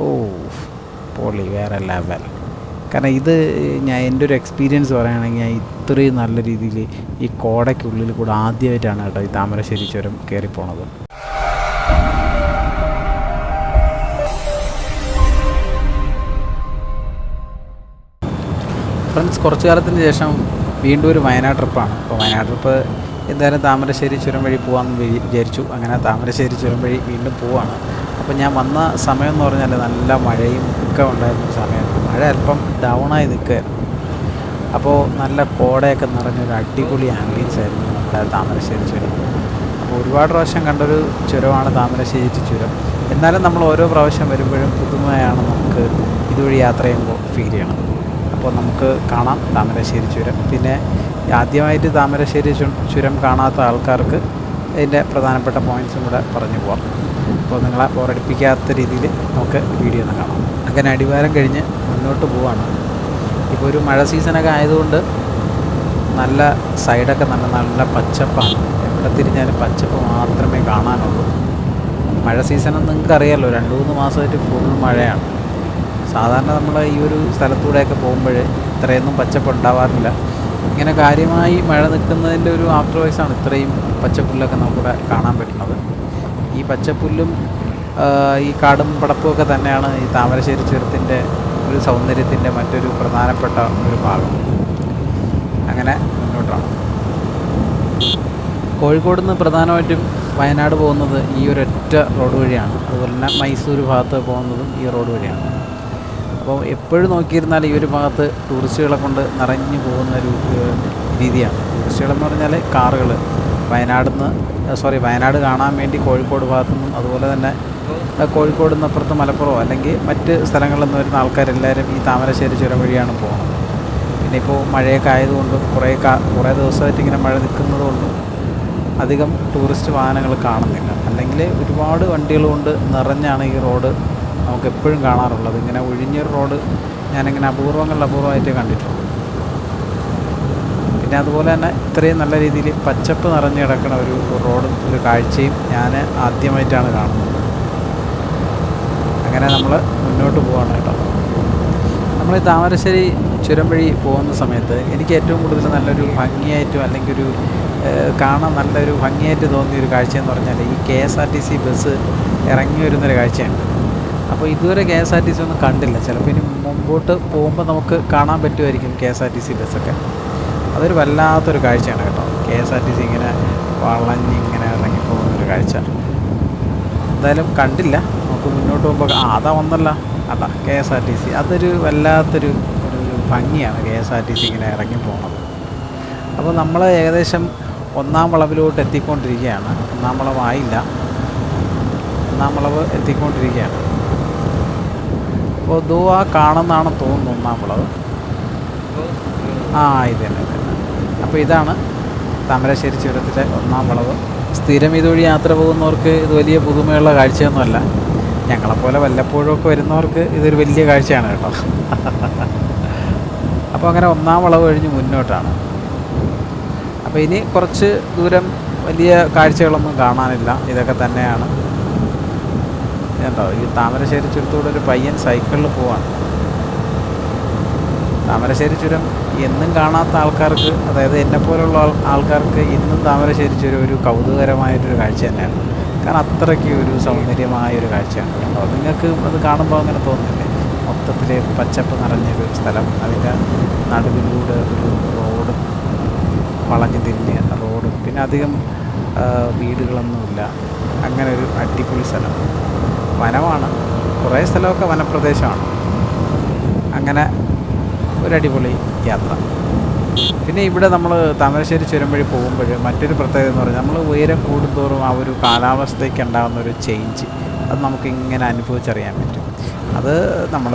ഓ പൊളി വേറെ ലെവൽ കാരണം ഇത് ഞാൻ എന്റെ ഒരു എക്സ്പീരിയൻസ് പറയുകയാണെങ്കിൽ ഞാൻ ഇത്രയും നല്ല രീതിയിൽ ഈ കോടയ്ക്കുള്ളിൽ കൂടെ ആദ്യമായിട്ടാണ് കേട്ടോ ഈ താമരശ്ശേരി ചുരം കയറിപ്പോണത്. ഫ്രണ്ട്സ് കുറച്ച് കാലത്തിന് ശേഷം വീണ്ടും ഒരു വയനാട് ട്രിപ്പാണ് അപ്പോൾ വയനാട് ട്രിപ്പ് എന്തായാലും താമരശ്ശേരി ചുരം വഴി പോകാമെന്ന് വിചാരിച്ചു. അങ്ങനെ താമരശ്ശേരി ചുരം വഴി വീണ്ടും പോവാണ്. അപ്പോൾ ഞാൻ വന്ന സമയം എന്ന് പറഞ്ഞാൽ നല്ല മഴയും ഒക്കെ ഉണ്ടായിരുന്ന സമയം മഴ അല്പം ഡൗണായി നിൽക്കുകയായിരുന്നു അപ്പോൾ നല്ല കോടയൊക്കെ നിറഞ്ഞൊരു അടിപൊളി ആംബിയൻസ് ആയിരുന്നു നമ്മുടെ താമരശ്ശേരി ചുരം. അപ്പോൾ ഒരുപാട് പ്രാവശ്യം കണ്ടൊരു ചുരമാണ് താമരശ്ശേരി ചുരം. എന്നാലും നമ്മൾ ഓരോ പ്രാവശ്യം വരുമ്പോഴും പുതുമയാണ് നമുക്ക് ഇതുവഴി യാത്ര ചെയ്യുമ്പോൾ ഫീൽ ചെയ്യണം. അപ്പോൾ നമുക്ക് കാണാം താമരശ്ശേരി ചുരം. പിന്നെ ആദ്യമായിട്ട് താമരശ്ശേരി ചുരം കാണാത്ത ആൾക്കാർക്ക് അതിന്റെ പ്രധാനപ്പെട്ട പോയിന്റ്സും കൂടെ പറഞ്ഞു പോകാം അപ്പോൾ നിങ്ങളെ ബോറടിപ്പിക്കാത്ത രീതിയിൽ നമുക്ക് വീഡിയോ ഒന്ന് കാണാം. അങ്ങനെ അടിവാരം കഴിഞ്ഞ് മുന്നോട്ട് പോവാണ്. ഇപ്പോൾ ഒരു മഴ സീസണൊക്കെ ആയതുകൊണ്ട് നല്ല സൈഡൊക്കെ നല്ല നല്ല പച്ചപ്പാണ്. എവിടെ തിരിഞ്ഞാലും പച്ചപ്പ് മാത്രമേ കാണാനുള്ളൂ. മഴ സീസൺ നിങ്ങൾക്ക് അറിയാമല്ലോ രണ്ട് മൂന്ന് മാസമായിട്ട് ഫുൾ മഴയാണ്. സാധാരണ നമ്മൾ ഈ ഒരു സ്ഥലത്തൂടെയൊക്കെ പോകുമ്പോൾ ഇത്രയൊന്നും പച്ചപ്പ് ഉണ്ടാവാറില്ല. ഇങ്ങനെ കാര്യമായി മഴ നിൽക്കുന്നതിന്റെ ഒരു ആഫ്റ്റർ വൈസാണ് ഇത്രയും പച്ചപ്പുല്ലൊക്കെ നമുക്കിവിടെ കാണാൻ പറ്റുന്നത്. ഈ പച്ചപ്പുല്ലും ഈ കാടും പടപ്പും ഒക്കെ തന്നെയാണ് ഈ താമരശ്ശേരി ചുരത്തിന്റെ ഒരു സൗന്ദര്യത്തിന്റെ മറ്റൊരു പ്രധാനപ്പെട്ട ഒരു ഭാഗം. അങ്ങനെ മുന്നോട്ടാണ്. കോഴിക്കോട് നിന്ന് പ്രധാനമായിട്ടും വയനാട് പോകുന്നത് ഈ ഒരൊറ്റ റോഡ് വഴിയാണ്. അതുപോലെ തന്നെ മൈസൂർ ഭാഗത്ത് പോകുന്നതും ഈ റോഡ് വഴിയാണ്. അപ്പോൾ എപ്പോഴും നോക്കിയിരുന്നാൽ ഈ ഒരു ഭാഗത്ത് ടൂറിസ്റ്റുകളെ കൊണ്ട് നിറഞ്ഞു പോകുന്ന ഒരു രീതിയാണ്. ടൂറിസ്റ്റുകളെന്ന് പറഞ്ഞാൽ കാറുകൾ വയനാട് നിന്ന് സോറി വയനാട് കാണാൻ വേണ്ടി കോഴിക്കോട് ഭാഗത്തു നിന്നും അതുപോലെ തന്നെ കോഴിക്കോട് നിന്ന് അപ്പുറത്ത് മലപ്പുറമോ അല്ലെങ്കിൽ മറ്റ് സ്ഥലങ്ങളിൽ നിന്ന് വരുന്ന ആൾക്കാരെല്ലാവരും ഈ താമരശ്ശേരി ചുരം വഴിയാണ് പോകുന്നത്. പിന്നെ ഇപ്പോൾ മഴയൊക്കെ ആയതുകൊണ്ടും കുറേ കാ കുറേ ദിവസമായിട്ട് ഇങ്ങനെ മഴ നിൽക്കുന്നത് കൊണ്ടും അധികം ടൂറിസ്റ്റ് വാഹനങ്ങൾ കാണുന്നില്ല. അല്ലെങ്കിൽ ഒരുപാട് വണ്ടികൾ കൊണ്ട് നിറഞ്ഞാണ് ഈ റോഡ് നമുക്ക് എപ്പോഴും കാണാറുള്ളത്. ഇങ്ങനെ ഒഴിഞ്ഞൊരു റോഡ് ഞാനിങ്ങനെ അപൂർവങ്ങളിൽ അപൂർവമായിട്ടേ കണ്ടിട്ടുള്ളൂ. പിന്നെ അതുപോലെ തന്നെ ഇത്രയും നല്ല രീതിയിൽ പച്ചപ്പ് നിറഞ്ഞു കിടക്കുന്ന ഒരു റോഡ് ഒരു കാഴ്ചയും ഞാൻ ആദ്യമായിട്ടാണ് കാണുന്നത്. അങ്ങനെ നമ്മൾ മുന്നോട്ട് പോവാണ് കേട്ടോ. നമ്മൾ ഈ താമരശ്ശേരി ചുരം വഴി പോകുന്ന സമയത്ത് എനിക്ക് ഏറ്റവും കൂടുതൽ നല്ലൊരു ഭംഗിയായിട്ടും അല്ലെങ്കിൽ ഒരു കാണാൻ നല്ലൊരു ഭംഗിയായിട്ട് തോന്നിയ ഒരു കാഴ്ചയെന്ന് പറഞ്ഞാൽ ഈ K S R T C bus ഇറങ്ങി വരുന്നൊരു കാഴ്ചയുണ്ട് അപ്പോൾ ഇതുവരെ K S R T C ഒന്നും കണ്ടില്ല. ചിലപ്പോൾ ഇനി മുമ്പോട്ട് പോകുമ്പോൾ നമുക്ക് കാണാൻ പറ്റുമായിരിക്കും K S R T C ബസ്സൊക്കെ. അതൊരു വല്ലാത്തൊരു കാഴ്ചയാണ് കേട്ടോ. K S R T C ഇങ്ങനെ വളഞ്ഞിങ്ങനെ ഇറങ്ങി പോകുന്നൊരു കാഴ്ച. എന്തായാലും കണ്ടില്ല. നമുക്ക് മുന്നോട്ട് പോകുമ്പോൾ ആ അതാ ഒന്നല്ല അതാ K S R T C. അതൊരു വല്ലാത്തൊരു ഒരു ഭംഗിയാണ് K S R T C ഇങ്ങനെ ഇറങ്ങി പോകുന്നത്. അപ്പോൾ നമ്മൾ ഏകദേശം ഒന്നാം വളവിലോട്ട് എത്തിക്കൊണ്ടിരിക്കുകയാണ്. ഒന്നാം വളവായില്ല. ഒന്നാം വളവ് എത്തിക്കൊണ്ടിരിക്കുകയാണ്. ആ കാണുന്നതാണ് തോന്നുന്നു ഒന്നാമുള്ളത്. ആ ഇത് തന്നെ ഇത് തന്നെ. അപ്പോൾ ഇതാണ് താമരശ്ശേരി ചുരത്തിലെ ഒന്നാം വളവ് സ്ഥിരം ഇതുവഴി യാത്ര പോകുന്നവർക്ക് ഇത് വലിയ പുതുമയുള്ള കാഴ്ചയൊന്നുമല്ല. ഞങ്ങളെപ്പോലെ വല്ലപ്പോഴും ഒക്കെ വരുന്നവർക്ക് ഇതൊരു വലിയ കാഴ്ചയാണ് കേട്ടോ. അപ്പോൾ അങ്ങനെ ഒന്നാം വളവ് കഴിഞ്ഞ് മുന്നോട്ടാണ്. അപ്പോൾ ഇനി കുറച്ച് ദൂരം വലിയ കാഴ്ചകളൊന്നും കാണാനില്ല. ഇതൊക്കെ തന്നെയാണ്. കണ്ടോ? ഈ താമരശ്ശേരി ചുരത്തൂടെ ഒരു പയ്യൻ സൈക്കിളിൽ പോവാണ്. താമരശ്ശേരി ചുരം എന്നും കാണാത്ത ആൾക്കാർക്ക് അതായത് എന്നെപ്പോലുള്ള ആൾ ആൾക്കാർക്ക് ഇന്നും താമരശ്ശേരി ചുരം ഒരു കൗതുകരമായിട്ടൊരു കാഴ്ച തന്നെയാണ്. കാരണം അത്രയ്ക്ക് ഒരു സൗന്ദര്യമായ ഒരു കാഴ്ചയാണ് അപ്പോൾ നിങ്ങൾക്ക് അത് കാണുമ്പോൾ അങ്ങനെ തോന്നുന്നില്ലേ? മൊത്തത്തിൽ പച്ചപ്പ് നിറഞ്ഞൊരു സ്ഥലം അതിന്റെ നടുവിലൂടെ ഒരു റോഡ് വളഞ്ഞു തിരിഞ്ഞ റോഡും. പിന്നെ അധികം വീടുകളൊന്നുമില്ല. അങ്ങനെ ഒരു അടിപൊളി സ്ഥലം. വനമാണ്. കുറേ സ്ഥലമൊക്കെ വനപ്രദേശമാണ്. അങ്ങനെ ഒരു അടിപൊളി യാത്ര. പിന്നെ ഇവിടെ നമ്മൾ താമരശ്ശേരി ചുരം വഴി പോകുമ്പോൾ മറ്റൊരു പ്രത്യേകത എന്ന് പറഞ്ഞാൽ നമ്മൾ ഉയരം കൂടുന്തോറും ആ ഒരു കാലാവസ്ഥയ്ക്ക് ഉണ്ടാകുന്ന ഒരു ചേഞ്ച് അത് നമുക്ക് ഇങ്ങനെ അനുഭവിച്ചറിയാൻ പറ്റും. അത് നമ്മൾ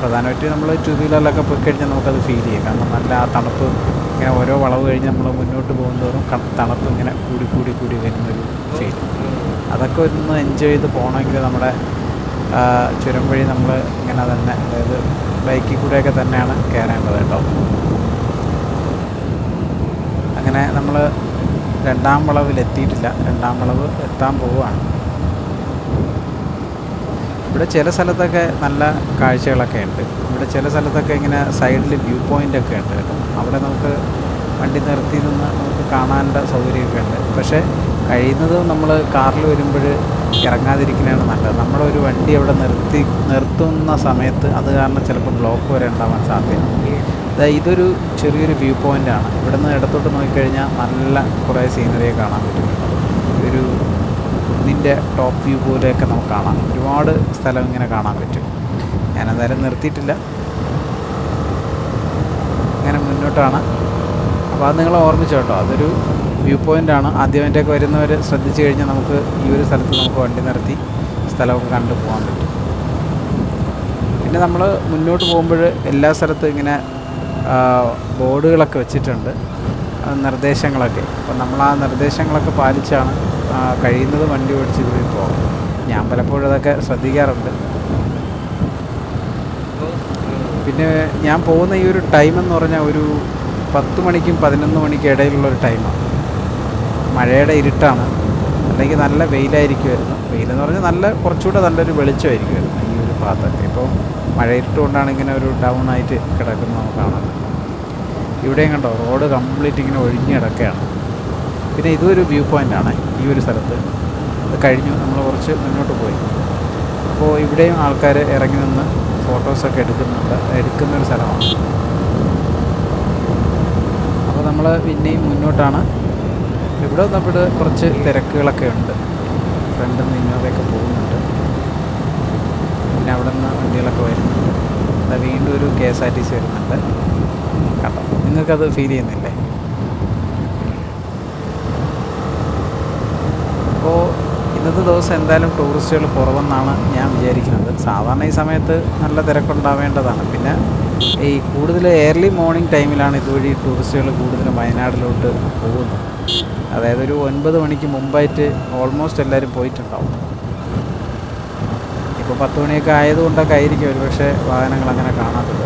പ്രധാനമായിട്ട് നമ്മൾ ടു വീലറിലൊക്കെ പോയി കഴിഞ്ഞാൽ നമുക്കത് ഫീൽ ചെയ്യാം. കാരണം നല്ല ആ തണുപ്പ് ഇങ്ങനെ ഓരോ വളവ് കഴിഞ്ഞ് നമ്മൾ മുന്നോട്ട് പോകുന്നതോറും തണുപ്പ് ഇങ്ങനെ കൂടി കൂടി കൂടി വരുന്നൊരു ഫീൽ അതൊക്കെ ഒന്ന് എൻജോയ് ചെയ്ത് പോകണമെങ്കിൽ നമ്മുടെ ചുരം വഴി നമ്മൾ ഇങ്ങനെ തന്നെ അതായത് ബൈക്കിൽ കൂടെയൊക്കെ തന്നെയാണ് കയറേണ്ടത് കേട്ടോ. അങ്ങനെ നമ്മൾ രണ്ടാം വളവിലെത്തിയിട്ടില്ല. രണ്ടാം വളവ് എത്താൻ പോവുകയാണ്. ഇവിടെ ചില സ്ഥലത്തൊക്കെ നല്ല കാഴ്ചകളൊക്കെ ഉണ്ട്. ഇവിടെ ചില സ്ഥലത്തൊക്കെ ഇങ്ങനെ സൈഡിൽ വ്യൂ പോയിന്റ് ഒക്കെ ഉണ്ട് കേട്ടോ. അവിടെ നമുക്ക് വണ്ടി നിർത്തി നിന്ന് നമുക്ക് കാണാനുള്ള സൗകര്യമൊക്കെ ഉണ്ട് പക്ഷേ കഴിയുന്നതും നമ്മൾ കാറിൽ വരുമ്പോൾ ഇറങ്ങാതിരിക്കുന്നതാണ് നല്ലത്. നമ്മളൊരു വണ്ടി അവിടെ നിർത്തി നിർത്തുന്ന സമയത്ത് അത് കാരണം ചിലപ്പോൾ ബ്ലോക്ക് വരെ ഉണ്ടാവാൻ സാധ്യതയുണ്ട് ഇതൊരു ചെറിയൊരു വ്യൂ പോയിന്റ് ആണ്. ഇവിടുന്ന് ഇടത്തോട്ട് നോക്കിക്കഴിഞ്ഞാൽ നല്ല കുറേ സീനറിയെ കാണാൻ പറ്റും. ഒരു കുന്നിന്റെ ടോപ്പ് വ്യൂ പോലെയൊക്കെ നമുക്ക് കാണാം. ഒരുപാട് സ്ഥലം ഇങ്ങനെ കാണാൻ പറ്റും. ഞാനെന്തായാലും നിർത്തിയിട്ടില്ല. മുന്നോട്ടാണ്. അപ്പോൾ അത് നിങ്ങൾ ഓർമ്മിച്ചു കേട്ടോ. അതൊരു വ്യൂ പോയിന്റ് ആണ്. ആദ്യമായിട്ടൊക്കെ വരുന്നവർ ശ്രദ്ധിച്ചു കഴിഞ്ഞാൽ നമുക്ക് ഈ ഒരു സ്ഥലത്ത് നമുക്ക് വണ്ടി നിർത്തി സ്ഥലമൊക്കെ കണ്ടു പോകാൻ പറ്റും. പിന്നെ നമ്മൾ മുന്നോട്ട് പോകുമ്പോൾ എല്ലാ സ്ഥലത്തും ഇങ്ങനെ ബോർഡുകളൊക്കെ വെച്ചിട്ടുണ്ട്. നിർദ്ദേശങ്ങളൊക്കെ. അപ്പോൾ നമ്മൾ ആ നിർദ്ദേശങ്ങളൊക്കെ പാലിച്ചാണ് കഴിയുന്നത് വണ്ടി ഓടിച്ച് ഇതിൽ പോകാം ഞാൻ പലപ്പോഴും അതൊക്കെ ശ്രദ്ധിക്കാറുണ്ട്. പിന്നെ ഞാൻ പോകുന്ന ഈ ഒരു ടൈം എന്ന് പറഞ്ഞാൽ ഒരു പത്ത് മണിക്കും പതിനൊന്ന് മണിക്കും ഇടയിലുള്ള ഒരു ടൈമാണ് മഴയുടെ ഇരുട്ടാണ്. അല്ലെങ്കിൽ നല്ല വെയിലായിരിക്കുമായിരുന്നു. വെയിലെന്ന് പറഞ്ഞാൽ നല്ല കുറച്ചുകൂടെ നല്ലൊരു വെളിച്ചമായിരിക്കുമായിരുന്നു ഈ ഒരു ഭാഗത്തൊക്കെ. ഇപ്പോൾ മഴ കൊണ്ടാണ് ഇങ്ങനെ ഒരു ഡൗൺ ആയിട്ട് കിടക്കുന്നത് നമുക്ക് ഇവിടെയും കണ്ടോ റോഡ് കംപ്ലീറ്റ് ഇങ്ങനെ ഒഴിഞ്ഞ് കിടക്കുകയാണ്. പിന്നെ ഇതൊരു വ്യൂ പോയിന്റാണ് ഈ ഒരു സ്ഥലത്ത്. അത് കഴിഞ്ഞു. നമ്മൾ കുറച്ച് മുന്നോട്ട് പോയി. അപ്പോൾ ഇവിടെയും ആൾക്കാർ ഇറങ്ങി നിന്ന് ഫോട്ടോസൊക്കെ എടുക്കുന്നുണ്ട്. എടുക്കുന്ന ഒരു സ്ഥലമാണ്. അപ്പോൾ നമ്മൾ പിന്നെയും മുന്നോട്ടാണ്. ഇവിടെ വന്നപ്പോൾ കുറച്ച് തിരക്കുകളൊക്കെ ഉണ്ട്. ഫ്രണ്ടിൽ നിന്ന് ഇന്നോവയൊക്കെ പോകുന്നുണ്ട്. പിന്നെ അവിടെ നിന്ന് വണ്ടികളൊക്കെ വരുന്നുണ്ട്. അത് വീണ്ടും ഒരു K S R T C വരുന്നുണ്ട്. കണ്ടോ? നിങ്ങൾക്കത് ഫീൽ ചെയ്യുന്നില്ലേ? അപ്പോൾ ഇന്നത്തെ ദിവസം എന്തായാലും ടൂറിസ്റ്റുകൾ കുറവെന്നാണ് ഞാൻ വിചാരിക്കുന്നത്. സാധാരണ ഈ സമയത്ത് നല്ല തിരക്കുണ്ടാവേണ്ടതാണ്. പിന്നെ ഈ കൂടുതൽ ഏർലി മോർണിംഗ് ടൈമിലാണ് ഇതുവഴി ടൂറിസ്റ്റുകൾ കൂടുതലും വയനാടിലോട്ട് പോകുന്നത്. അതായത് ഒരു ഒൻപത് മണിക്ക് മുമ്പായിട്ട് ഓൾമോസ്റ്റ് എല്ലാവരും പോയിട്ടുണ്ടാവും. ഇപ്പോൾ പത്ത് മണിയൊക്കെ ആയതുകൊണ്ടൊക്കെ ആയിരിക്കും ഒരു പക്ഷേ വാഹനങ്ങൾ അങ്ങനെ കാണാത്തത്.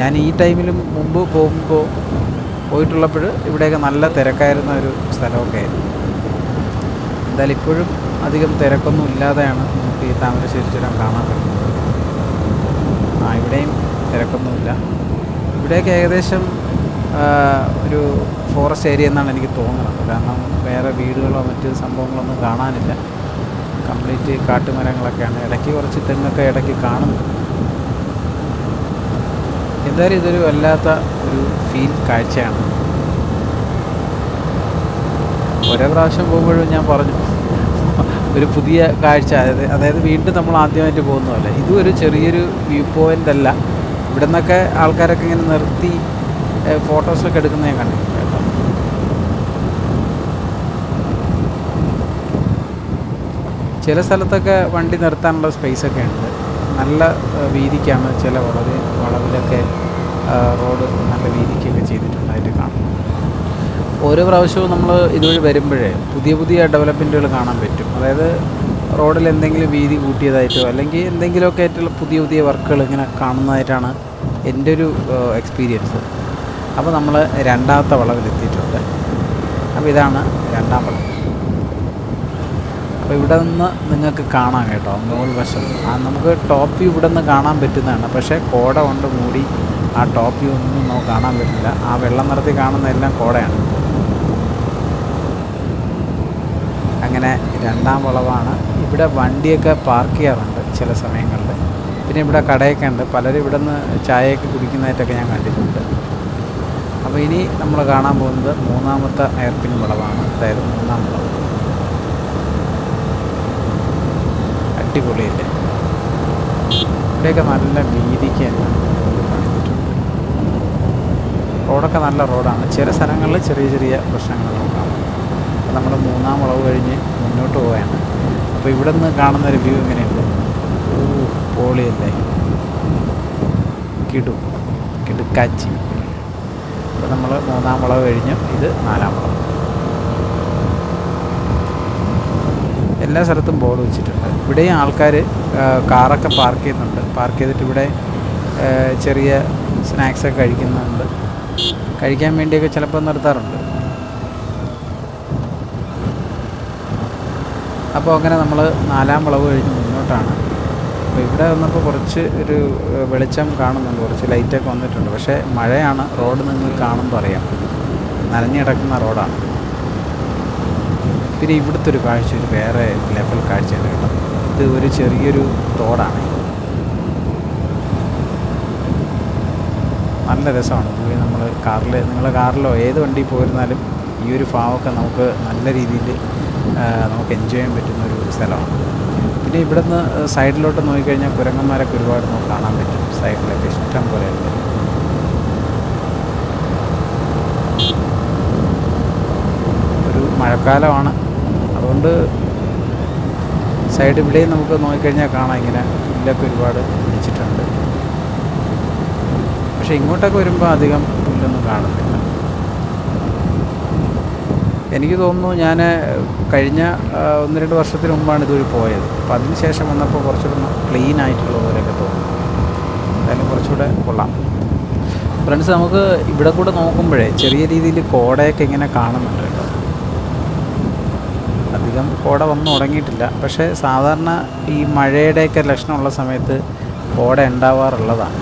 ഞാൻ ഈ ടൈമിലും മുമ്പ് പോകുമ്പോൾ പോയിട്ടുള്ളപ്പോൾ ഇവിടെയൊക്കെ നല്ല തിരക്കായിരുന്ന ഒരു സ്ഥലമൊക്കെ ആയിരുന്നു. എന്തായാലും ഇപ്പോഴും അധികം തിരക്കൊന്നും ഇല്ലാതെയാണ് നമുക്ക് ഈ താമരശ്ശേരി ചുരം കാണാൻ പറ്റുന്നത്. ആ ഇവിടെയും തിരക്കൊന്നുമില്ല. ഇവിടെയൊക്കെ ഏകദേശം ഒരു ഫോറസ്റ്റ് ഏരിയ എന്നാണ് എനിക്ക് തോന്നുന്നത്. കാരണം വേറെ വീടുകളോ മറ്റ് സംഭവങ്ങളൊന്നും കാണാനില്ല. കംപ്ലീറ്റ് കാട്ടുമരങ്ങളൊക്കെയാണ്. ഇടയ്ക്ക് കുറച്ച് തെങ്ങൊക്കെ ഇടയ്ക്ക് കാണുന്നു എന്തായാലും ഇതൊരു വല്ലാത്ത ഒരു ഫീൽ കാഴ്ചയാണ്. ഓരോ പ്രാവശ്യം പോകുമ്പോഴും ഞാൻ പറഞ്ഞു ഒരു പുതിയ കാഴ്ച. അതായത് അതായത് വീണ്ടും നമ്മൾ ആദ്യമായിട്ട് പോകുന്നതല്ല ഇതും ഒരു ചെറിയൊരു വ്യൂ പോയിന്റ് അല്ല. ഇവിടെ നിന്നൊക്കെ ആൾക്കാരൊക്കെ ഇങ്ങനെ നിർത്തി ഫോട്ടോസൊക്കെ എടുക്കുന്ന ഞാൻ കേട്ടോ. ചില സ്ഥലത്തൊക്കെ വണ്ടി നിർത്താനുള്ള സ്പേസ് ഒക്കെ ഉണ്ട്. നല്ല വീതിക്കാണ് ചില വളവ് വളവിലൊക്കെ റോഡ് നല്ല വീതിക്കൊക്കെ ചെയ്തിട്ടുണ്ടായിട്ട് കാണും ഓരോ പ്രാവശ്യവും നമ്മൾ ഇതുവഴി വരുമ്പോഴേ പുതിയ പുതിയ ഡെവലപ്മെന്റുകൾ കാണാൻ പറ്റും. അതായത് റോഡിൽ എന്തെങ്കിലും വീതി കൂട്ടിയതായിട്ടോ അല്ലെങ്കിൽ എന്തെങ്കിലുമൊക്കെ ആയിട്ടുള്ള പുതിയ പുതിയ വർക്കുകൾ ഇങ്ങനെ കാണുന്നതായിട്ടാണ് എന്റെ ഒരു എക്സ്പീരിയൻസ് അപ്പോൾ നമ്മൾ രണ്ടാമത്തെ വളവിലെത്തിയിട്ടുണ്ട് അപ്പോൾ ഇതാണ് രണ്ടാം വളവ്. അപ്പോൾ ഇവിടെ നിന്ന് നിങ്ങൾക്ക് കാണാം കേട്ടോ മുകൾ വശം. ആ നമുക്ക് ടോപ്പ് വ്യൂ ഇവിടെ നിന്ന് കാണാൻ പറ്റുന്നതാണ്. പക്ഷേ കോട കൊണ്ട് മൂടി ആ ടോപ്പ് വ്യൂ ഒന്നും നമുക്ക് കാണാൻ പറ്റില്ല. ആ വെള്ളം നിറത്തി കാണുന്ന എല്ലാം കോടയാണ്. അങ്ങനെ രണ്ടാം വളവാണ്. ഇവിടെ വണ്ടിയൊക്കെ പാർക്ക് ചെയ്യാറുണ്ട് ചില സമയങ്ങളിൽ. പിന്നെ ഇവിടെ കടയൊക്കെ ഉണ്ട്. പലരും ഇവിടെ നിന്ന് ചായയൊക്കെ കുടിക്കുന്നതായിട്ടൊക്കെ ഞാൻ കണ്ടിട്ടുണ്ട്. അപ്പോൾ ഇനി നമ്മൾ കാണാൻ പോകുന്നത് മൂന്നാമത്തെ എയർപിൻ വളവാണ്. അതായത് മൂന്നാം വളവ്. അടിപൊളിയല്ലേ? ഇവിടെയൊക്കെ നല്ല വീതിക്ക് റോഡൊക്കെ നല്ല റോഡാണ്. ചില സ്ഥലങ്ങളിൽ ചെറിയ ചെറിയ പ്രശ്നങ്ങൾ നോക്കാം നമ്മൾ മൂന്നാം വളവ് കഴിഞ്ഞ് മുന്നോട്ട് പോവുകയാണ്. അപ്പോൾ ഇവിടെ നിന്ന് കാണുന്ന ഒരു വ്യൂ എങ്ങനെയുണ്ട്? ഓ പോളിയല്ലേ. കിടു. കിടുക്കാച്ചി. അപ്പോൾ നമ്മൾ മൂന്നാം വളവ് കഴിഞ്ഞ്. ഇത് നാലാം വളവ്. എല്ലാ സ്ഥലത്തും ബോർഡ് വെച്ചിട്ടുണ്ട്. ഇവിടെയും ആൾക്കാർ കാറൊക്കെ പാർക്ക് ചെയ്യുന്നുണ്ട്. പാർക്ക് ചെയ്തിട്ട് ഇവിടെ ചെറിയ സ്നാക്സൊക്കെ കഴിക്കുന്നുണ്ട്. കഴിക്കാൻ വേണ്ടിയൊക്കെ ചിലപ്പോൾ നിർത്താറുണ്ട്. അപ്പോൾ അങ്ങനെ നമ്മൾ നാലാം വളവ് കഴിഞ്ഞ് മുന്നോട്ടാണ്. അപ്പോൾ ഇവിടെ വന്നപ്പോൾ കുറച്ച് ഒരു വെളിച്ചം കാണുന്നുണ്ട്. കുറച്ച് ലൈറ്റൊക്കെ വന്നിട്ടുണ്ട്. പക്ഷേ മഴയാണ്. റോഡ് നിങ്ങൾ കാണുമ്പോൾ അറിയാം. നനഞ്ഞു കിടക്കുന്ന റോഡാണ്. പിന്നെ ഇവിടുത്തെ ഒരു കാഴ്ച ഒരു വേറെ ലെവൽ കാഴ്ചയാണ് കേട്ടോ. ഇത് ഒരു ചെറിയൊരു തോടാണ്. നല്ല രസമാണ്. പോയി നമ്മൾ കാറിൽ നിങ്ങളെ കാറിലോ ഏത് വണ്ടി പോയിരുന്നാലും ഈ ഒരു ഭാവമൊക്കെ നമുക്ക് നല്ല രീതിയിൽ നമുക്ക് എൻജോയ് ചെയ്യാൻ പറ്റുന്ന ഒരു സ്ഥലമാണ്. പിന്നെ ഇവിടുന്ന് സൈഡിലോട്ട് നോക്കിക്കഴിഞ്ഞാൽ കുരങ്ങന്മാരൊക്കെ ഒരുപാട് നമുക്ക് കാണാൻ പറ്റും. സൈഡിലൊക്കെ ഇഷ്ടം പോലെ ഉണ്ട്. ഒരു മഴക്കാലമാണ്. അതുകൊണ്ട് സൈഡ് ഇവിടെയും നമുക്ക് നോക്കിക്കഴിഞ്ഞാൽ കാണാം. ഇങ്ങനെ പുല്ലൊക്കെ ഒരുപാട് പിടിച്ചിട്ടുണ്ട് പക്ഷേ ഇങ്ങോട്ടൊക്കെ വരുമ്പോൾ അധികം പുല്ലൊന്നും കാണുന്നില്ല എനിക്ക് തോന്നുന്നു ഞാൻ കഴിഞ്ഞ ഒന്ന് രണ്ട് വർഷത്തിന് മുമ്പാണ് ഇതുവഴി പോയത്. അപ്പോൾ അതിന് ശേഷം വന്നപ്പോൾ കുറച്ചുകൂടെ ക്ലീൻ ആയിട്ടുള്ള പോലെയൊക്കെ തോന്നുന്നു എന്തായാലും കുറച്ചുകൂടെ കൊള്ളാം. ഫ്രണ്ട്സ് നമുക്ക് ഇവിടെ കൂടെ നോക്കുമ്പോഴേ ചെറിയ രീതിയിൽ കോടയൊക്കെ ഇങ്ങനെ കാണുന്നുണ്ട് കേട്ടോ. അധികം കോട വന്നു തുടങ്ങിയിട്ടില്ല പക്ഷേ സാധാരണ ഈ മഴയുടെയൊക്കെ ലക്ഷണമുള്ള സമയത്ത് കോട ഉണ്ടാവാറുള്ളതാണ്.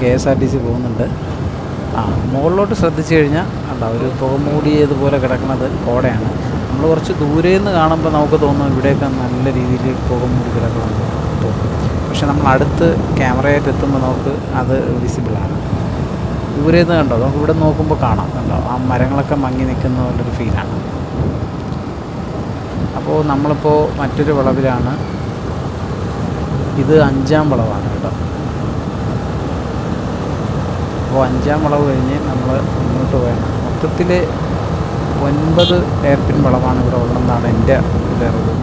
K S R T C പോകുന്നുണ്ട്. ആ മുകളിലോട്ട് ശ്രദ്ധിച്ചു കഴിഞ്ഞാൽ അല്ല ഒരു പുകമൂടിയതുപോലെ കിടക്കുന്നത് കോടയാണ്. നമ്മൾ കുറച്ച് ദൂരെ നിന്ന് കാണുമ്പോൾ നമുക്ക് തോന്നും ഇവിടെയൊക്കെ നല്ല രീതിയിൽ പുകമൂടി കിടക്കണമെന്ന് തോന്നും പക്ഷെ നമ്മൾ അടുത്ത് ക്യാമറയായിട്ട് എത്തുമ്പോൾ നമുക്ക് അത് വിസിബിളാണ് ദൂരെ നിന്ന് കണ്ടോ നമുക്ക് ഇവിടെ നോക്കുമ്പോൾ കാണാം കണ്ടോ ആ മരങ്ങളൊക്കെ മങ്ങി നിൽക്കുന്ന പോലൊരു ഫീലാണ് അപ്പോൾ നമ്മളിപ്പോൾ മറ്റൊരു വളവിലാണ്. ഇത് അഞ്ചാം വളവാണ് കേട്ടോ. അപ്പോൾ അഞ്ചാം വളവ് കഴിഞ്ഞ് നമ്മൾ മുന്നോട്ട് പോയാണ് മൊത്തത്തിൽ ഒൻപത് ഏർപ്പിൻ വളവാണ് ഇവിടെ ഉള്ളതെന്നാണ് എന്റെ ഇതറിവ്.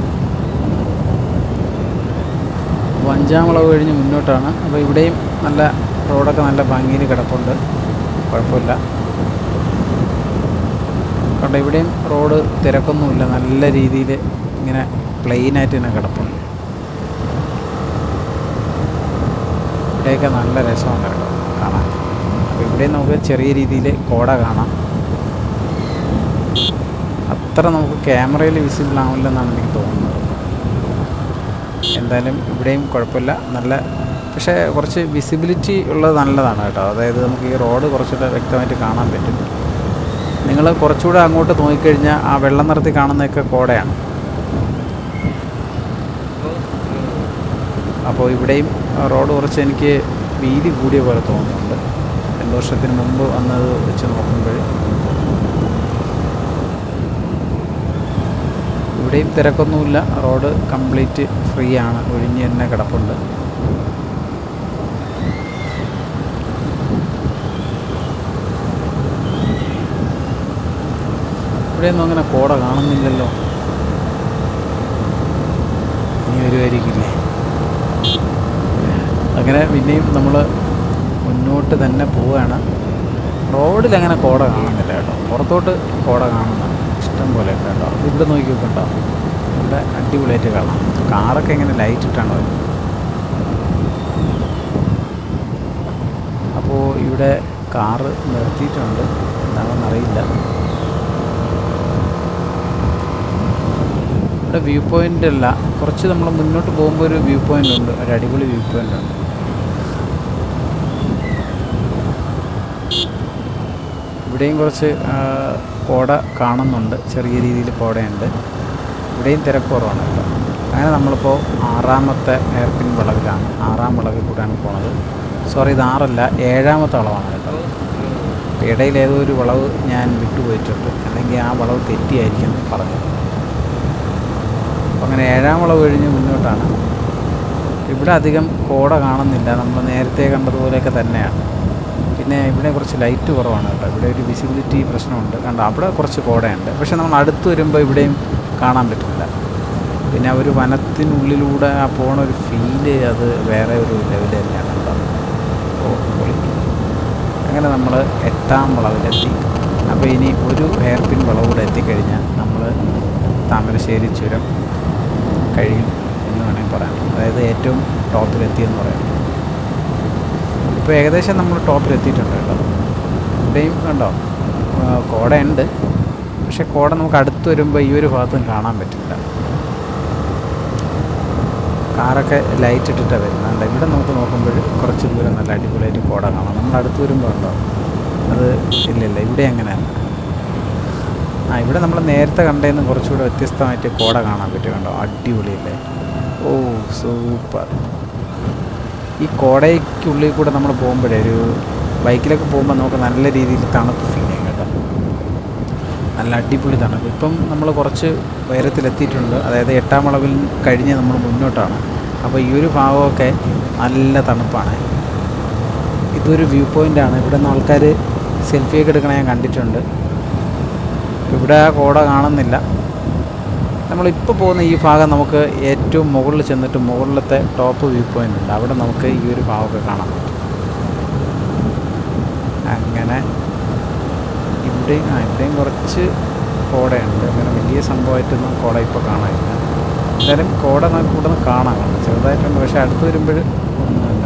അപ്പോൾ അഞ്ചാം വളവ് കഴിഞ്ഞ് മുന്നോട്ടാണ്. അപ്പോൾ ഇവിടെയും നല്ല റോഡൊക്കെ നല്ല ഭംഗിയിൽ കിടപ്പുണ്ട്. കുഴപ്പമില്ല. കണ്ട ഇവിടെയും റോഡ് തിരക്കൊന്നുമില്ല. നല്ല രീതിയിൽ ഇങ്ങനെ പ്ലെയിനായിട്ട് തന്നെ കിടപ്പുണ്ട്. ഇവിടെയൊക്കെ നല്ല രസമാണ് കാണാൻ. ഇവിടെ നമുക്ക് ചെറിയ രീതിയിൽ കോട കാണാം. അത്ര നമുക്ക് ക്യാമറയിൽ വിസിബിൾ ആവില്ലെന്നാണ് എനിക്ക് തോന്നുന്നത്. എന്തായാലും ഇവിടെയും കുഴപ്പമില്ല. നല്ല പക്ഷേ കുറച്ച് വിസിബിലിറ്റി ഉള്ളത് നല്ലതാണ് കേട്ടോ. അതായത് നമുക്ക് ഈ റോഡ് കുറച്ചുകൂടെ വ്യക്തമായിട്ട് കാണാൻ പറ്റും. നിങ്ങൾ കുറച്ചുകൂടെ അങ്ങോട്ട് നോക്കിക്കഴിഞ്ഞാൽ ആ വെള്ളം നിറത്തി കാണുന്നതൊക്കെ കോടയാണ്. അപ്പോൾ ഇവിടെയും റോഡ് കുറച്ച് എനിക്ക് വീതി കൂടിയ പോലെ തോന്നുന്നുണ്ട്. രണ്ട് വർഷത്തിന് മുമ്പ് വന്നത് വെച്ച് നോക്കുമ്പോൾ ഇവിടെയും തിരക്കൊന്നുമില്ല. റോഡ് കംപ്ലീറ്റ് ഫ്രീ ആണ്. ഒഴിഞ്ഞ് തന്നെ കിടപ്പുണ്ട്. ഇവിടെയൊന്നും അങ്ങനെ കോട കാണുന്നില്ലല്ലോ. ഇനി വരുമായിരിക്കില്ലേ അങ്ങനെ പിന്നെയും നമ്മൾ മുന്നോട്ട് തന്നെ പോവുകയാണ്. റോഡിൽ അങ്ങനെ കോട കാണുന്നില്ല കേട്ടോ. പുറത്തോട്ട് കോട കാണുന്ന ഇഷ്ടം പോലെ കേട്ടോ. ഇവിടെ നോക്കി കേട്ടോ ഇവിടെ അടിപൊളിയായിട്ട് കാണാം. കാറൊക്കെ ഇങ്ങനെ ലൈറ്റ് ഇട്ടാണ് വരുന്നത്. അപ്പോൾ ഇവിടെ കാറ് നിർത്തിയിട്ടുണ്ട്. എന്താണെന്നറിയില്ല ഇവിടെ വ്യൂ പോയിന്റ് അല്ല. കുറച്ച് നമ്മൾ മുന്നോട്ട് പോകുമ്പോൾ ഒരു വ്യൂ പോയിന്റ് ഉണ്ട്. ഒരു അടിപൊളി വ്യൂ പോയിന്റ് ഉണ്ട്. ഇവിടെയും കുറച്ച് കോട കാണുന്നുണ്ട്. ചെറിയ രീതിയിൽ കോടയുണ്ട്. ഇവിടെയും തിരക്കുറവാണ് അങ്ങനെ നമ്മളിപ്പോൾ ആറാമത്തെ എയർപിൻ വിളവിലാണ്. ആറാം വിളവിൽ കൂടെയാണ് പോണത്. സോറി ഇത് ആറല്ല ഏഴാമത്തെ വളവാണ് കേട്ടോ. ഇടയിൽ ഏതോ ഒരു വളവ് ഞാൻ വിട്ടുപോയിട്ടുണ്ട്. അല്ലെങ്കിൽ ആ വളവ് തെറ്റിയായിരിക്കും പറഞ്ഞത് അങ്ങനെ ഏഴാം വളവ് കഴിഞ്ഞ് മുന്നോട്ടാണ്. ഇവിടെ അധികം കോട കാണുന്നില്ല. നമ്മൾ നേരത്തെ കണ്ടതുപോലെയൊക്കെ തന്നെയാണ്. പിന്നെ ഇവിടെ കുറച്ച് ലൈറ്റ് കുറവാണ് കേട്ടോ. ഇവിടെ ഒരു വിസിബിലിറ്റി പ്രശ്നമുണ്ട്. കണ്ടോ അവിടെ കുറച്ച് കോടയുണ്ട്. പക്ഷേ നമ്മൾ അടുത്ത് വരുമ്പോൾ ഇവിടെയും കാണാൻ പറ്റില്ല. പിന്നെ ആ ഒരു വനത്തിനുള്ളിലൂടെ ആ പോണ ഒരു ഫീൽ അത് വേറെ ഒരു ലെവൽ തന്നെയാണ് കേട്ടോ. അങ്ങനെ നമ്മൾ എട്ടാം വളവിലെത്തി. അപ്പോൾ ഇനി ഒരു ഹെയർ പിൻ കൂടെ എത്തിക്കഴിഞ്ഞാൽ നമ്മൾ താമരശ്ശേരി ചുരം കഴിയും എന്ന് വേണമെങ്കിൽ പറയാം. അതായത് ഏറ്റവും ടോപ്പിലെത്തിയെന്ന് പറയാം. ഇപ്പോൾ ഏകദേശം നമ്മൾ ടോപ്പിലെത്തിയിട്ടുണ്ട് കേട്ടോ. ഇവിടെയും കണ്ടോ കോടയുണ്ട്. പക്ഷേ കോട നമുക്ക് അടുത്ത് വരുമ്പോൾ ഈ ഒരു ഭാഗത്തും കാണാൻ പറ്റില്ല. കാറൊക്കെ ലൈറ്റ് ഇട്ടിട്ടാണ് വരുന്നുണ്ട് ഇവിടെ നമുക്ക് നോക്കുമ്പോൾ കുറച്ച് ദൂരം നല്ല അടിപൊളിയായിട്ട് കോട കാണാം. നമ്മൾ അടുത്ത് വരുമ്പോൾ ഉണ്ടോ അത് ഇല്ലില്ല ഇവിടെ അങ്ങനെയല്ല. ആ ഇവിടെ നമ്മൾ നേരത്തെ കണ്ടതിന് കുറച്ചുകൂടെ വ്യത്യസ്തമായിട്ട് കോട കാണാൻ പറ്റും കണ്ടോ അടിപൊളിയല്ലേ? ഓ സൂപ്പർ. ഈ കോടയ്ക്കുള്ളിൽ കൂടെ നമ്മൾ പോകുമ്പോഴേ ഒരു ബൈക്കിലൊക്കെ പോകുമ്പോൾ നമുക്ക് നല്ല രീതിയിൽ തണുപ്പ് ഫീൽ ചെയ്യും കേട്ടോ. നല്ല അടിപൊളി തണുപ്പ്. ഇപ്പം നമ്മൾ കുറച്ച് ഉയരത്തിലെത്തിയിട്ടുണ്ട്. അതായത് എട്ടാം വളവിൽ കഴിഞ്ഞ് നമ്മൾ മുന്നോട്ടാണ്. അപ്പോൾ ഈ ഒരു ഭാഗമൊക്കെ നല്ല തണുപ്പാണ്. ഇതൊരു വ്യൂ പോയിന്റാണ് ഇവിടെ നിന്ന് ആൾക്കാർ സെൽഫിയൊക്കെ എടുക്കണ ഞാൻ കണ്ടിട്ടുണ്ട്. ഇവിടെ കോട കാണുന്നില്ല. നമ്മളിപ്പോൾ പോകുന്ന ഈ ഭാഗം നമുക്ക് ഏറ്റവും മുകളിൽ ചെന്നിട്ട് മുകളിലത്തെ ടോപ്പ് വ്യൂ പോയിന്റ് ഉണ്ട്. അവിടെ നമുക്ക് ഈ ഒരു ഭാഗമൊക്കെ കാണാം അങ്ങനെ ഇവിടെയും ആ ഇവിടെയും കുറച്ച് കോടയുണ്ട്. അങ്ങനെ വലിയ സംഭവമായിട്ടൊന്നും കോട ഇപ്പോൾ കാണാനില്ല. എന്തായാലും കോട നമുക്ക് ഇവിടെ നിന്ന് കാണാം. ചെറുതായിട്ടുണ്ട്. പക്ഷേ അടുത്ത് വരുമ്പോൾ ഒന്നുമില്ല.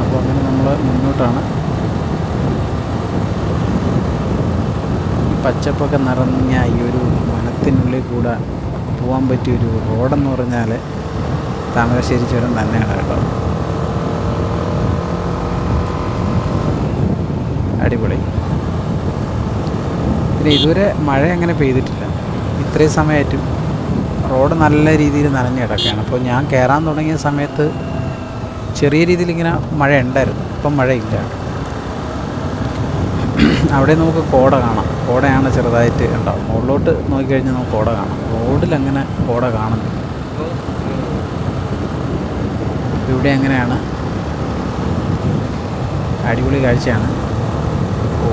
അപ്പോൾ അങ്ങനെ നമ്മൾ മുന്നോട്ടാണ് ഈ പച്ചപ്പൊക്കെ നിറഞ്ഞ ഈ ഒരു വനത്തിനുള്ളിൽ കൂടെ പോകാൻ പറ്റിയൊരു റോഡെന്ന് പറഞ്ഞാൽ താമരശ്ശേരി ചുരം തന്നെയാണ് കേട്ടോ. അടിപൊളി. പിന്നെ ഇതുവരെ മഴ അങ്ങനെ പെയ്തിട്ടില്ല. ഇത്രയും സമയമായിട്ടും റോഡ് നല്ല രീതിയിൽ നനഞ്ഞ് കിടക്കുകയാണ്. അപ്പോൾ ഞാൻ കയറാൻ തുടങ്ങിയ സമയത്ത് ചെറിയ രീതിയിൽ ഇങ്ങനെ മഴ ഉണ്ടായിരുന്നു. ഇപ്പം മഴയില്ല. അവിടെ നമുക്ക് കോട കാണാം. കോടയാണ് ചെറുതായിട്ട് ഉണ്ടാവും. മുകളിലോട്ട് നോക്കിക്കഴിഞ്ഞാൽ നമുക്ക് കോട കാണാം. റോഡിൽ അങ്ങനെ കോട കാണുന്നില്ല. ഇവിടെ അങ്ങനെയാണ്. അടിപൊളി കാഴ്ചയാണ്. ഓ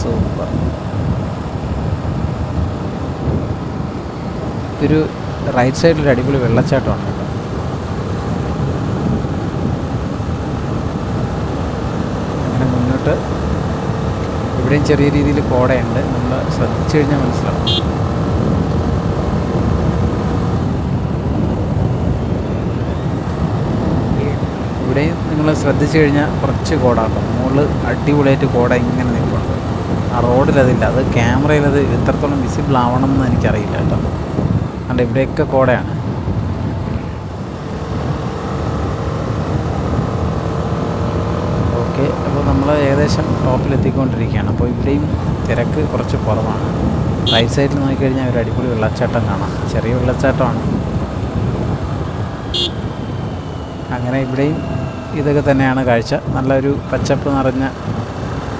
സൂപ്പർ. ഇതൊരു റൈറ്റ് സൈഡിൽ ഒരു അടിപൊളി വെള്ളച്ചാട്ടമാണ് കേട്ടോ ഇവിടെയും ചെറിയ രീതിയിൽ കോടയുണ്ട്. നമ്മൾ ശ്രദ്ധിച്ചു കഴിഞ്ഞാൽ മനസ്സിലാവും. ഇവിടെയും നിങ്ങൾ ശ്രദ്ധിച്ചു കഴിഞ്ഞാൽ കുറച്ച് കോട ഉണ്ടോ മുകളിൽ അടിപൊളിയായിട്ട് കോട ഇങ്ങനെ നിൽപ്പുണ്ട്. ആ റോഡിലതില്ല അത് ക്യാമറയിൽ അത് എത്രത്തോളം വിസിബിൾ ആവണം എന്ന് എനിക്കറിയില്ല കേട്ടോ. അതുകൊണ്ട് ഇവിടെയൊക്കെ കോടയാണ് ഓക്കെ അപ്പോൾ നമ്മൾ ഏകദേശം ടോപ്പിലെത്തിക്കൊണ്ടിരിക്കുകയാണ്. അപ്പോൾ ഇവിടെയും തിരക്ക് കുറച്ച് കുറവാണ്. റൈറ്റ് സൈഡിൽ നോക്കിക്കഴിഞ്ഞാൽ ഒരു അടിപൊളി വെള്ളച്ചാട്ടം കാണാം. ചെറിയ വെള്ളച്ചാട്ടമാണ്. അങ്ങനെ ഇവിടെയും ഇതൊക്കെ തന്നെയാണ് കാഴ്ച. നല്ലൊരു പച്ചപ്പ് നിറഞ്ഞ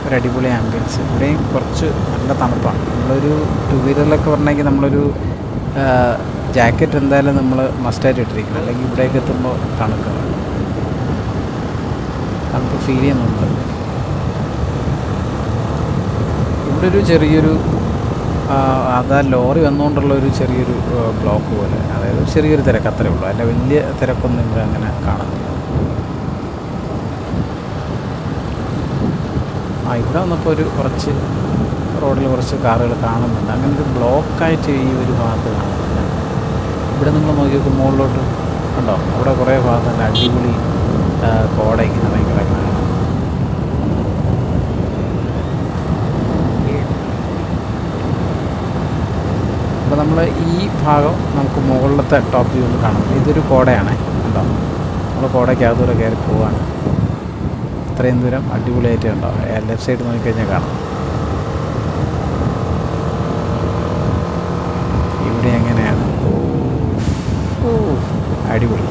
ഒരു അടിപൊളി ആംബിയൻസ് ഇവിടെയും കുറച്ച് നല്ല തണുപ്പാണ്. നമ്മളൊരു ടു വീലറിലൊക്കെ പറഞ്ഞെങ്കിൽ നമ്മളൊരു ജാക്കറ്റ് എന്തായാലും നമ്മൾ മസ്റ്റായിട്ട് ഇട്ടിരിക്കണം. അല്ലെങ്കിൽ ഇവിടേക്ക് എത്തുമ്പോൾ തണുക്കണം നമുക്ക് ഫീൽ ചെയ്യുന്നുണ്ട് ഇവിടെ ഒരു ചെറിയൊരു അതാ ലോറി വന്നുകൊണ്ടുള്ള ഒരു ചെറിയൊരു ബ്ലോക്ക് പോലെ. അതായത് ചെറിയൊരു തിരക്ക് അത്രേ ഉള്ളൂ. അല്ല വലിയ തിരക്കൊന്നും ഇവിടെ അങ്ങനെ കാണുന്നില്ല ആ ഇവിടെ വന്നപ്പോൾ ഒരു കുറച്ച് റോഡിൽ കുറച്ച് കാറുകൾ കാണുന്നുണ്ട്. അങ്ങനെ ഒരു ബ്ലോക്കായിട്ട് ഈ ഒരു ഭാഗത്ത് കാണുന്നില്ല ഇവിടെ നമ്മൾ നോക്കിയപ്പോൾ മുകളിലോട്ട് കണ്ടോ? അവിടെ കുറേ ഭാഗത്തുണ്ട് അടിപൊളി കോട ഇങ്ങനെ ഭയങ്കര കാണാം അപ്പോൾ നമ്മൾ ഈ ഭാഗം നമുക്ക് മുകളിലത്തെ ടോപ്പ് വ്യൂ ഒന്ന് കാണാം. ഇതൊരു കോടയാണ് കണ്ടോ? നമ്മൾ കോടയ്ക്കകത്തൂടെ കയറി പോവാണ്. ഇത്രയും ദൂരം അടിപൊളിയായിട്ട് ഉണ്ടോ ലെഫ്റ്റ് സൈഡ് നോക്കിക്കഴിഞ്ഞാൽ കാണാം. ഇവിടെ എങ്ങനെയാണ്? അടിപൊളി.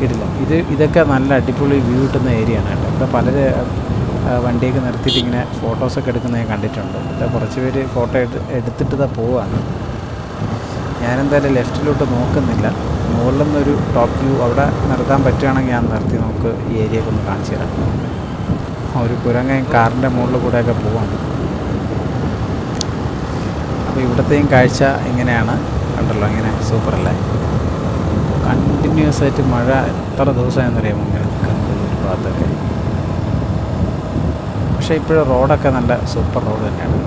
കിടില്ല ഇത് ഇതൊക്കെ നല്ല അടിപൊളി വ്യൂ കിട്ടുന്ന ഏരിയ ആണ് കേട്ടോ. ഇവിടെ പലര് വണ്ടിയൊക്കെ നിർത്തിയിട്ട് ഇങ്ങനെ ഫോട്ടോസൊക്കെ എടുക്കുന്നത് ഞാൻ കണ്ടിട്ടുണ്ട്. ഇവിടെ കുറച്ച് പേര് ഫോട്ടോ എടുത്തിട്ട് ഇതാ പോവാണ്. ഞാനെന്തായാലും ലെഫ്റ്റിലോട്ട് നോക്കുന്നില്ല. മുകളിൽ നിന്നൊരു ടോപ്പ് വ്യൂ അവിടെ നിർത്താൻ പറ്റുകയാണെങ്കിൽ ഞാൻ നിർത്തി നമുക്ക് ഈ ഏരിയയൊക്കെ ഒന്ന് കാണിച്ചു തരാം. ഒരു കുരങ്ങൻ കാറിന്റെ മുകളിൽ കൂടെയൊക്കെ പോവാണ്. അപ്പോൾ ഇവിടത്തെയും കാഴ്ച ഇങ്ങനെയാണ്. കണ്ടല്ലോ ഇങ്ങനെ സൂപ്പറല്ലേ? കണ്ടിന്യൂസ് ആയിട്ട് മഴ എത്ര ദിവസമായെന്നറിയാമോ ഇങ്ങനെ ഒരു ഭാഗത്തൊക്കെ. പക്ഷേ ഇപ്പോഴും റോഡൊക്കെ നല്ല സൂപ്പർ റോഡ് തന്നെയാണ്.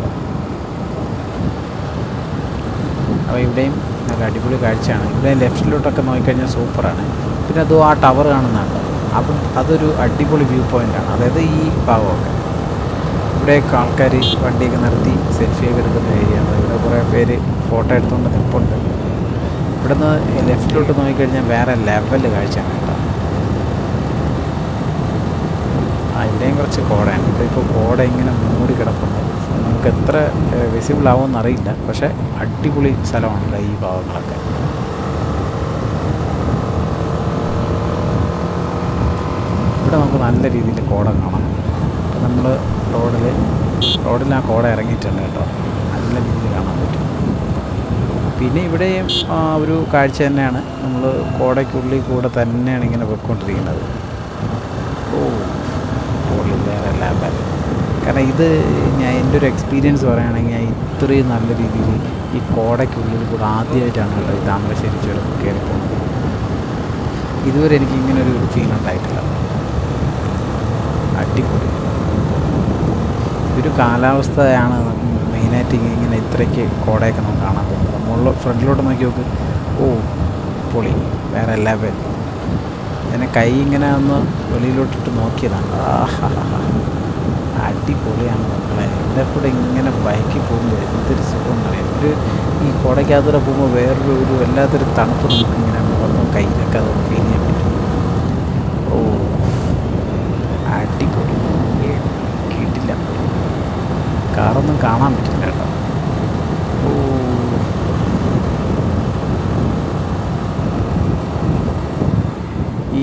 അപ്പോൾ ഇവിടെയും നല്ല അടിപൊളി കാഴ്ചയാണ്. ഇവിടെ ലെഫ്റ്റിലോട്ടൊക്കെ നോക്കിക്കഴിഞ്ഞാൽ സൂപ്പറാണ്. പിന്നെ അതും ആ ടവർ കാണുന്നുണ്ട് അപ്പം അതൊരു അടിപൊളി വ്യൂ പോയിന്റാണ് അതായത് ഈ ഭാഗമൊക്കെ. ഇവിടെയൊക്കെ ആൾക്കാർ വണ്ടിയൊക്കെ നിർത്തി സെൽഫിയൊക്കെ എടുക്കുന്ന ഏരിയയാണ് ഇവിടെ കുറേ പേര് ഫോട്ടോ എടുത്തുകൊണ്ട് നിൽപ്പുണ്ട്. ഇവിടുന്ന് ലെഫ്റ്റിലോട്ട് നോക്കിക്കഴിഞ്ഞാൽ വേറെ ലെവൽ കാഴ്ചയാണ് കേട്ടോ. ആ ഇവിടെയും കുറച്ച് കോടയാണ്. ഇവിടെ ഇപ്പോൾ കോട ഇങ്ങനെ മൂടി കിടപ്പുണ്ട്. നമുക്ക് എത്ര വിസിബിൾ ആവുമെന്ന് അറിയില്ല. പക്ഷേ അടിപൊളി സ്ഥലമാണല്ലോ ഈ ഭാഗങ്ങളൊക്കെ. ഇവിടെ നമുക്ക് നല്ല രീതിയിൽ കോട കാണാം. അപ്പം നമ്മൾ റോഡിൽ റോഡിൽ ആ കോട ഇറങ്ങിയിട്ടുണ്ട് കേട്ടോ. നല്ല രീതിയിൽ കാണാൻ പറ്റും. പിന്നെ ഇവിടെയും ഒരു കാഴ്ച തന്നെയാണ്. നമ്മൾ കോടയ്ക്കുള്ളിൽ കൂടെ തന്നെയാണ് ഇങ്ങനെ പോയിക്കൊണ്ടിരിക്കുന്നത്. ഓ റോഡിൽ വേറെ ലാബൽ കാരണം ഇത് ഞാൻ എന്റെ ഒരു എക്സ്പീരിയൻസ് പറയുകയാണെങ്കിൽ ഞാൻ ഇത്രയും നല്ല രീതിയിൽ ഈ കോടയ്ക്കുള്ളിൽ കൂടെ ആദ്യമായിട്ടാണ് കേട്ടോ ഈ താമരശ്ശേരി ചുരം കയറി പോകുന്നത്. ഇതുവരെ എനിക്ക് ഇങ്ങനെ ഒരു ഫീൽ ഉണ്ടായിട്ടില്ല. അടിപൊളി. ഒരു കാലാവസ്ഥയാണ് മെയിനായിട്ട് ഇങ്ങനെ ഇത്രയ്ക്ക് കോടയൊക്കെ നമുക്ക് കാണാൻ പറ്റുന്നത്. മുകളിൽ ഫ്രണ്ടിലോട്ട് നോക്കി നോക്ക്. ഓ പൊളി. വേറെ എല്ലാ പേരും എന്നെ കൈ ഇങ്ങനെ ഒന്ന് വെളിയിലോട്ടിട്ട് നോക്കിയതാണ്. ആഹാ. അടിപൊളിയാണ്. മക്കളെ എന്റെ കൂടെ ഇങ്ങനെ ബൈക്കിൽ പോകുമ്പോൾ എന്തൊരു സുഖം അറിയാം? ഒരു ഈ കോടയ്ക്കകത്തൂടെ പോകുമ്പോൾ വേറൊരു ഒരു വല്ലാത്തൊരു തണുപ്പ് നമുക്ക് ഇങ്ങനെ മുഖത്തും കയ്യിലൊക്കെ അത് ഫീൽ ചെയ്യാൻ പറ്റും. ഓ അടിപൊളി. കേട്ടില്ല. കാറൊന്നും കാണാൻ പറ്റില്ല കേട്ടോ.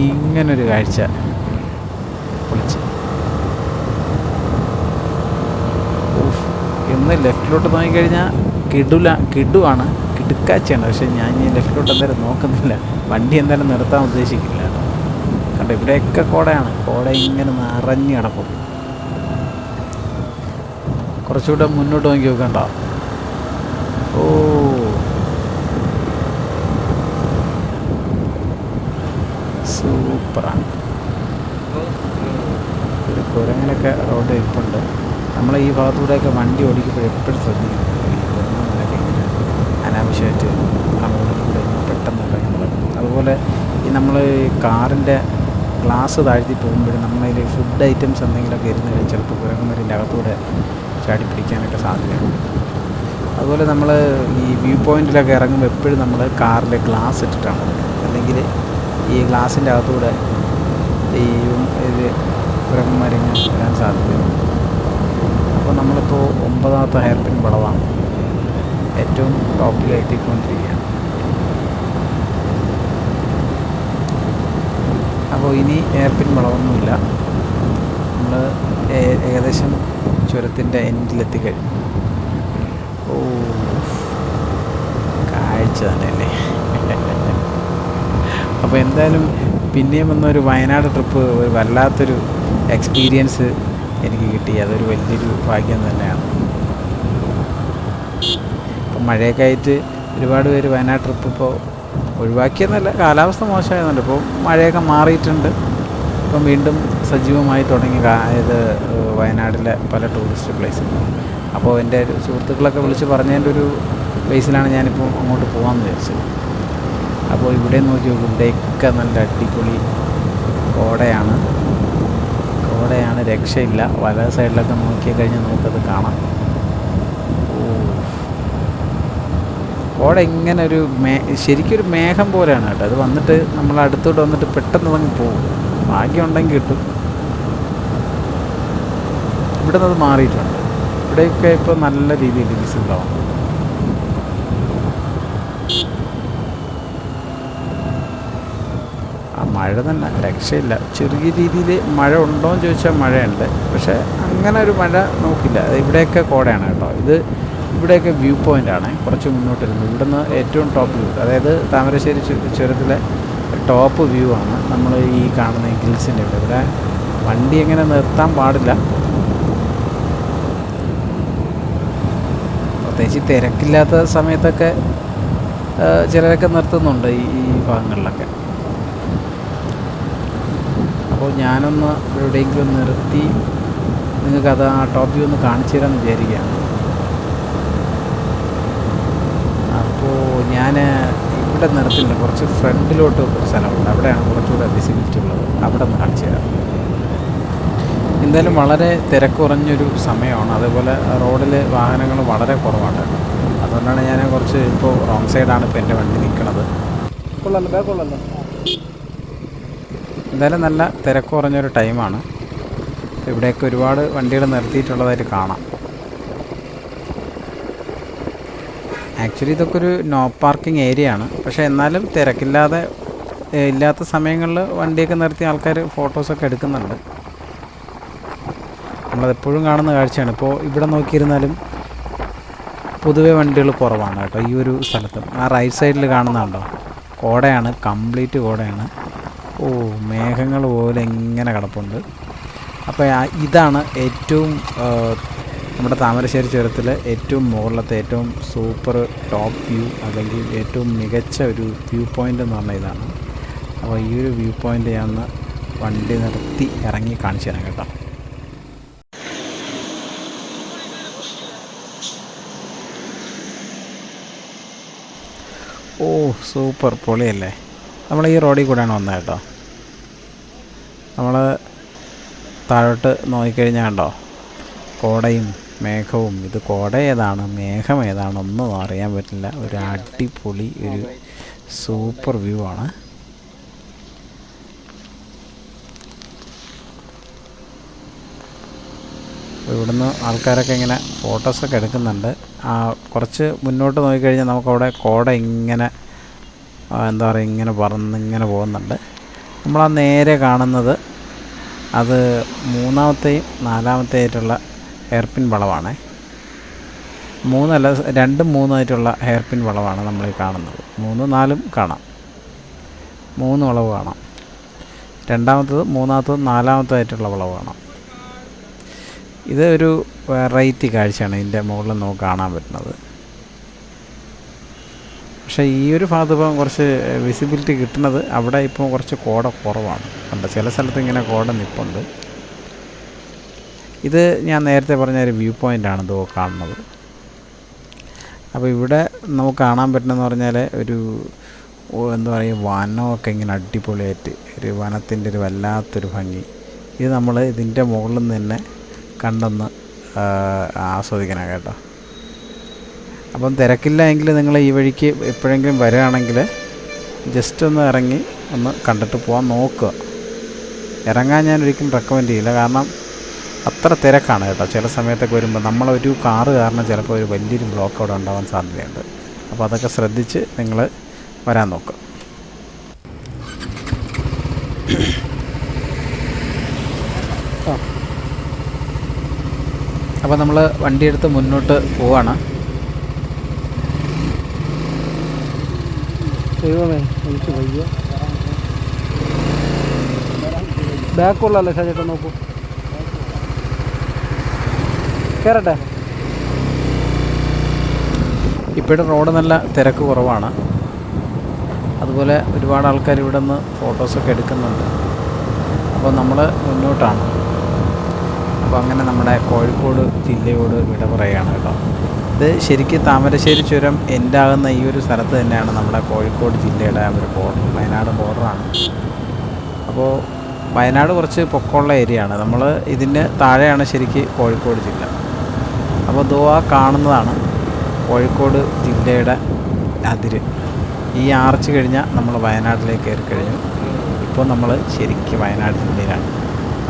ഇങ്ങനൊരു കാഴ്ച. ഇന്ന് ലെഫ്റ്റിലോട്ട് നോക്കിക്കഴിഞ്ഞാൽ കിടുല കിടുവാണ് കിടുക്കാച്ചയാണ്. പക്ഷേ ഞാൻ ഈ ലെഫ്റ്റിലോട്ട് എന്തായാലും നോക്കുന്നില്ല. വണ്ടി എന്തായാലും നിർത്താൻ ഉദ്ദേശിക്കില്ല കണ്ടോ ഇവിടെയൊക്കെ കോടയാണ്. കോട ഇങ്ങനെ നിറഞ്ഞു കിടക്കും. കുറച്ചുകൂടെ മുന്നോട്ട് നോക്കി നോക്കണ്ട. ഓ. സൂപ്പറാണ്. കുരങ്ങനൊക്കെ റോഡ് ഇരിപ്പുണ്ട് നമ്മൾ ഈ ഭാഗത്തൂടെയൊക്കെ വണ്ടി ഓടിക്കുമ്പോൾ എപ്പോഴും ശ്രദ്ധിക്കും അനാവശ്യമായിട്ട് റോഡിലൂടെ പെട്ടെന്ന് ഇറങ്ങുന്നത് അതുപോലെ ഈ നമ്മൾ കാറിന്റെ ഗ്ലാസ് താഴ്ത്തി പോകുമ്പോഴും നമ്മളതിൽ ഫുഡ് ഐറ്റംസ് എന്തെങ്കിലുമൊക്കെ ഇരുന്ന് ചിലപ്പോൾ കുരങ്ങന്മാരിന്റെ അകത്തൂടെ ചാടി പിടിക്കാനൊക്കെ സാധ്യതയുണ്ട്. അതുപോലെ നമ്മൾ ഈ വ്യൂ പോയിന്റിലൊക്കെ ഇറങ്ങുമ്പോൾ എപ്പോഴും നമ്മൾ കാറിലെ ഗ്ലാസ് ഇട്ടിട്ടാണ് അല്ലെങ്കിൽ ഈ ഗ്ലാസിന്റെ അകത്തൂടെ ഈ ഇത് കുരങ്ങന്മാരിങ്ങനെ വരാൻ സാധ്യതയുണ്ട്. നമ്മളിപ്പോൾ ഒമ്പതാമത്തെ ഹെയർ പിൻ വളവാണ് ഏറ്റവും ടോപ്പിലെത്തിക്കൊണ്ടിരിക്കുകയാണ് അപ്പോൾ ഇനി ഹെയർ പിൻ വളവൊന്നുമില്ല നമ്മൾ ഏകദേശം ചുരത്തിന്റെ എൻഡിലെത്തിക്കഴിഞ്ഞു ഓ കാഴ്ച തന്നെയല്ലേ. അപ്പോൾ എന്തായാലും പിന്നെയും വന്ന ഒരു വയനാട് ട്രിപ്പ് ഒരു വല്ലാത്തൊരു എക്സ്പീരിയൻസ് എനിക്ക് കിട്ടി. അതൊരു വലിയൊരു ഭാഗ്യം തന്നെയാണ്. ഇപ്പം മഴയൊക്കെ ആയിട്ട് ഒരുപാട് പേര് വയനാട് ട്രിപ്പ് ഇപ്പോൾ ഒഴിവാക്കിയെന്നല്ല കാലാവസ്ഥ മോശമായതുകൊണ്ട് ഇപ്പോൾ മഴയൊക്കെ മാറിയിട്ടുണ്ട്. ഇപ്പം വീണ്ടും സജീവമായി തുടങ്ങി ഇത് വയനാടിലെ പല ടൂറിസ്റ്റ് പ്ലേസും അപ്പോൾ എന്റെ ഒരു സുഹൃത്തുക്കളൊക്കെ വിളിച്ച് പറഞ്ഞതിന്റെ ഒരു ബേസിലാണ് ഞാനിപ്പോൾ അങ്ങോട്ട് പോകാമെന്ന് വിചാരിച്ചത്. അപ്പോൾ ഇവിടെ നോക്കി ഇവിടെയൊക്കെ നല്ല അടിപൊളി കോടയാണ്. കോടയാണ് രക്ഷയില്ല. വല സൈഡിലൊക്കെ നോക്കി കഴിഞ്ഞാൽ നമുക്കത് കാണാം. കോട ഇങ്ങനെ ഒരു മേ ശരിക്കൊരു മേഘം പോലെയാണ് കേട്ടോ. അത് വന്നിട്ട് നമ്മൾ അടുത്തോട്ട് വന്നിട്ട് പെട്ടെന്ന് അതങ്ങ് പോകും. ഭാഗ്യം ഉണ്ടെങ്കിൽ കിട്ടും. ഇവിടെ നിന്ന് അത് മാറിയിട്ടുണ്ട്. ഇവിടെയൊക്കെ ഇപ്പോൾ നല്ല രീതിയിൽ വിസിബിളാവും ആ മഴ തന്നെ രക്ഷയില്ല. ചെറിയ രീതിയിൽ മഴ ഉണ്ടോ എന്ന് ചോദിച്ചാൽ മഴയുണ്ട്. പക്ഷേ അങ്ങനെ ഒരു മഴ നോക്കില്ല. ഇവിടെയൊക്കെ കോടയാണ് കേട്ടോ. ഇത് ഇവിടെയൊക്കെ വ്യൂ പോയിന്റ് ആണ്. കുറച്ച് മുന്നോട്ട് ഇരുന്നത് ഇവിടുന്ന് ഏറ്റവും ടോപ്പ് വ്യൂ അതായത് താമരശ്ശേരി ചുരത്തിലെ ടോപ്പ് വ്യൂ ആണ് നമ്മൾ ഈ കാണുന്ന ഹിൽസിന്റെ ഇവിടെ. ഇവിടെ വണ്ടി എങ്ങനെ നിർത്താൻ പാടില്ല. പ്രത്യേകിച്ച് തിരക്കില്ലാത്ത സമയത്തൊക്കെ ചിലരൊക്കെ നിർത്തുന്നുണ്ട് ഈ ഭാഗങ്ങളിലൊക്കെ. അപ്പോൾ ഞാനൊന്ന് എവിടെയെങ്കിലും നിർത്തി നിങ്ങൾക്ക് അത് ആ ടോപ്പ് വ്യൂ ഒന്ന് കാണിച്ചു തരാമെന്ന് വിചാരിക്കുകയാണ്. അപ്പോൾ ഞാൻ ഇവിടെ നിർത്തില്ല കുറച്ച് ഫ്രണ്ടിലോട്ട് ഒരു സ്ഥലമുണ്ട്. അവിടെയാണ് കുറച്ചുകൂടെ വിസിബിലിറ്റി ഉള്ളത്. അവിടെ ഒന്ന് കാണിച്ചു തരാം. എന്തായാലും വളരെ തിരക്കുറഞ്ഞൊരു സമയമാണ്. അതേപോലെ റോഡിൽ വാഹനങ്ങൾ വളരെ കുറവാണ്. അതുകൊണ്ടാണ് ഞാൻ കുറച്ച് ഇപ്പോൾ റോങ് സൈഡാണ് ഇപ്പോൾ എന്റെ വണ്ടി നിൽക്കുന്നത്. കൊള്ളല്ലോ ബാഗ് കൊള്ളാലോ? എന്തായാലും നല്ല തിരക്ക് കുറഞ്ഞൊരു ടൈമാണ്. ഇവിടെയൊക്കെ ഒരുപാട് വണ്ടികൾ നിർത്തിയിട്ടുള്ളതായിട്ട് കാണാം. ആക്ച്വലി ഇതൊക്കെ ഒരു നോ പാർക്കിംഗ് ഏരിയ ആണ് പക്ഷേ എന്നാലും തിരക്കില്ലാതെ ഇല്ലാത്ത സമയങ്ങളിൽ വണ്ടിയൊക്കെ നിർത്തി ആൾക്കാർ ഫോട്ടോസൊക്കെ എടുക്കുന്നുണ്ട്. നമ്മളതെപ്പോഴും കാണുന്ന കാഴ്ചയാണ്. ഇപ്പോൾ ഇവിടെ നോക്കിയിരുന്നാലും പൊതുവെ വണ്ടികൾ കുറവാണ് കേട്ടോ ഈ ഒരു സ്ഥലത്ത്. ആ റൈറ്റ് സൈഡിൽ കാണുന്നുണ്ടോ കോടയാണ് കംപ്ലീറ്റ് കോടയാണ്. ഓ മേഘങ്ങൾ പോലെ എങ്ങനെ കിടപ്പുണ്ട്. അപ്പോൾ ഇതാണ് ഏറ്റവും നമ്മുടെ താമരശ്ശേരി ചുരത്തിലെ ഏറ്റവും മുകളിലത്തെ ഏറ്റവും സൂപ്പർ ടോപ്പ് വ്യൂ അല്ലെങ്കിൽ ഏറ്റവും മികച്ച ഒരു വ്യൂ പോയിന്റ് എന്ന് പറഞ്ഞാൽ ഇതാണ്. അപ്പോൾ ഈ ഒരു വ്യൂ പോയിന്റ് ഞാൻ വണ്ടി നിർത്തി ഇറങ്ങി കാണിച്ചു തരാം കേട്ടോ. ഓ സൂപ്പർ. പൊളിയല്ലേ? നമ്മൾ ഈ റോഡിൽ കൂടെയാണ് വന്നത് കേട്ടോ. നമ്മൾ താഴോട്ട് നോക്കിക്കഴിഞ്ഞാൽ കണ്ടോ കോടയും മേഘവും ഇത് കോട ഏതാണ് മേഘം ഏതാണ് അറിയാൻ പറ്റില്ല. ഒരു അടിപൊളി ഒരു സൂപ്പർ വ്യൂ ആണ്. ഇവിടുന്ന് ആൾക്കാരൊക്കെ ഇങ്ങനെ ഫോട്ടോസൊക്കെ എടുക്കുന്നുണ്ട്. ആ കുറച്ച് മുന്നോട്ട് നോക്കിക്കഴിഞ്ഞാൽ നമുക്കവിടെ കോട ഇങ്ങനെ എന്താ പറയുക ഇങ്ങനെ പറന്ന് ഇങ്ങനെ പോകുന്നുണ്ട്. നമ്മൾ ആ നേരെ കാണുന്നത് അത് മൂന്നാമത്തെയും നാലാമത്തെ ആയിട്ടുള്ള ഹെയർപിൻ വളവാണ്. മൂന്നല്ല രണ്ടും മൂന്നായിട്ടുള്ള ഹെയർപിൻ വളവാണ് നമ്മൾ കാണുന്നത്. മൂന്ന് നാലും കാണാം. മൂന്ന് വളവ് കാണാം. രണ്ടാമത്തത് മൂന്നാമത്തത് നാലാമത്തതായിട്ടുള്ള വളവ് കാണാം. ഇത് ഒരു വെറൈറ്റി കാഴ്ചയാണ് ഇതിന്റെ മുകളിൽ നമുക്ക് കാണാൻ പറ്റുന്നത്. പക്ഷേ ഈ ഒരു ഭാഗത്ത് ഇപ്പം കുറച്ച് വിസിബിലിറ്റി കിട്ടുന്നത് അവിടെ ഇപ്പോൾ കുറച്ച് കോട കുറവാണ്. കണ്ട? ചില സ്ഥലത്ത് ഇങ്ങനെ കോട നിൽപ്പുണ്ട് ഇത് ഞാൻ നേരത്തെ പറഞ്ഞ ഒരു വ്യൂ പോയിന്റാണ് ഇതോ കാണുന്നത്. അപ്പോൾ ഇവിടെ നമുക്ക് കാണാൻ പറ്റുന്നതെന്ന് പറഞ്ഞാൽ ഒരു എന്താ പറയുക വനമൊക്കെ ഇങ്ങനെ അടിപൊളിയായിട്ട് ഒരു വനത്തിന്റെ ഒരു വല്ലാത്തൊരു ഭംഗി. ഇത് നമ്മൾ ഇതിന്റെ മുകളിൽ നിന്ന് തന്നെ കണ്ടെന്ന് ആസ്വദിക്കണം കേട്ടോ. അപ്പം തിരക്കില്ല എങ്കിൽ നിങ്ങൾ ഈ വഴിക്ക് എപ്പോഴെങ്കിലും വരികയാണെങ്കിൽ ജസ്റ്റ് ഒന്ന് ഇറങ്ങി ഒന്ന് കണ്ടിട്ട് പോകാൻ നോക്കുക. ഇറങ്ങാൻ ഞാൻ ഒരിക്കലും റെക്കമെൻഡ് ചെയ്യില്ല. കാരണം അത്ര തിരക്കാണ് കേട്ടോ. ചില സമയത്തൊക്കെ വരുമ്പോൾ നമ്മളൊരു കാറ് കാരണം ചിലപ്പോൾ ഒരു വലിയൊരു ബ്ലോക്ക് അവിടെ ഉണ്ടാവാൻ സാധ്യതയുണ്ട്. അപ്പോൾ അതൊക്കെ ശ്രദ്ധിച്ച് നിങ്ങൾ വരാൻ നോക്കുക. അപ്പോൾ നമ്മൾ വണ്ടിയെടുത്ത് മുന്നോട്ട് പോവാണ്. ദൈവമേ എനിക്ക് വയ്യ. ബാഗ് കൊള്ളാലോ ഷാജേട്ടാ നോക്കൂ. കയറട്ടെ ഇപ്പോഴും റോഡ് നല്ല തിരക്ക് കുറവാണ്. അതുപോലെ ഒരുപാട് ആൾക്കാർ ഇവിടെ നിന്ന് ഫോട്ടോസൊക്കെ എടുക്കുന്നുണ്ട്. അപ്പോൾ നമ്മൾ മുന്നോട്ടാണ്. അപ്പോൾ അങ്ങനെ നമ്മുടെ കോഴിക്കോട് ജില്ലയോട് വിട പറയുകയാണ് കേട്ടോ. ഇത് ശരിക്കും താമരശ്ശേരി ചുരം എൻഡാകുന്ന ഈ ഒരു സ്ഥലത്ത് തന്നെയാണ് നമ്മുടെ കോഴിക്കോട് ജില്ലയുടെ ഒരു ബോർഡർ വയനാട് ബോർഡറാണ് അപ്പോൾ വയനാട് കുറച്ച് പൊക്കമുള്ള ഏരിയ ആണ്. നമ്മൾ ഇതിന് താഴെയാണ് ശരിക്ക് കോഴിക്കോട് ജില്ല. അപ്പോൾ ദോ ആ കാണുന്നതാണ് കോഴിക്കോട് ജില്ലയുടെ അതിര്. ഈ ആർച്ച് കഴിഞ്ഞാൽ നമ്മൾ വയനാട്ടിലേക്ക് കയറി കഴിഞ്ഞു. ഇപ്പോൾ നമ്മൾ ശരിക്കും വയനാട് ജില്ലയിലാണ്.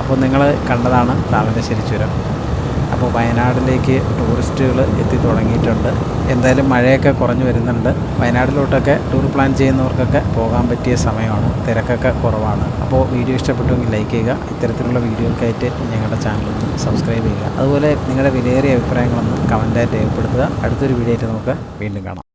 അപ്പോൾ നിങ്ങൾ കണ്ടതാണ് താമരശ്ശേരി ചുരം. അപ്പോൾ വയനാടിലേക്ക് ടൂറിസ്റ്റുകൾ എത്തി തുടങ്ങിയിട്ടുണ്ട്. എന്തായാലും മഴയൊക്കെ കുറഞ്ഞു വരുന്നുണ്ട്. വയനാട്ടിലോട്ടൊക്കെ ടൂർ പ്ലാൻ ചെയ്യുന്നവർക്കൊക്കെ പോകാൻ പറ്റിയ സമയമാണ്. തിരക്കൊക്കെ കുറവാണ്. അപ്പോൾ വീഡിയോ ഇഷ്ടപ്പെട്ടുവെങ്കിൽ ലൈക്ക് ചെയ്യുക. ഇത്തരത്തിലുള്ള വീഡിയോക്കായിട്ട് ഞങ്ങളുടെ ചാനലൊന്ന് സബ്സ്ക്രൈബ് ചെയ്യുക. അതുപോലെ നിങ്ങളുടെ വിലയേറിയ അഭിപ്രായങ്ങളൊന്ന് കമന്റായിട്ട് രേഖപ്പെടുത്തുക. അടുത്തൊരു വീഡിയോ ആയിട്ട് നമുക്ക് വീണ്ടും കാണാം.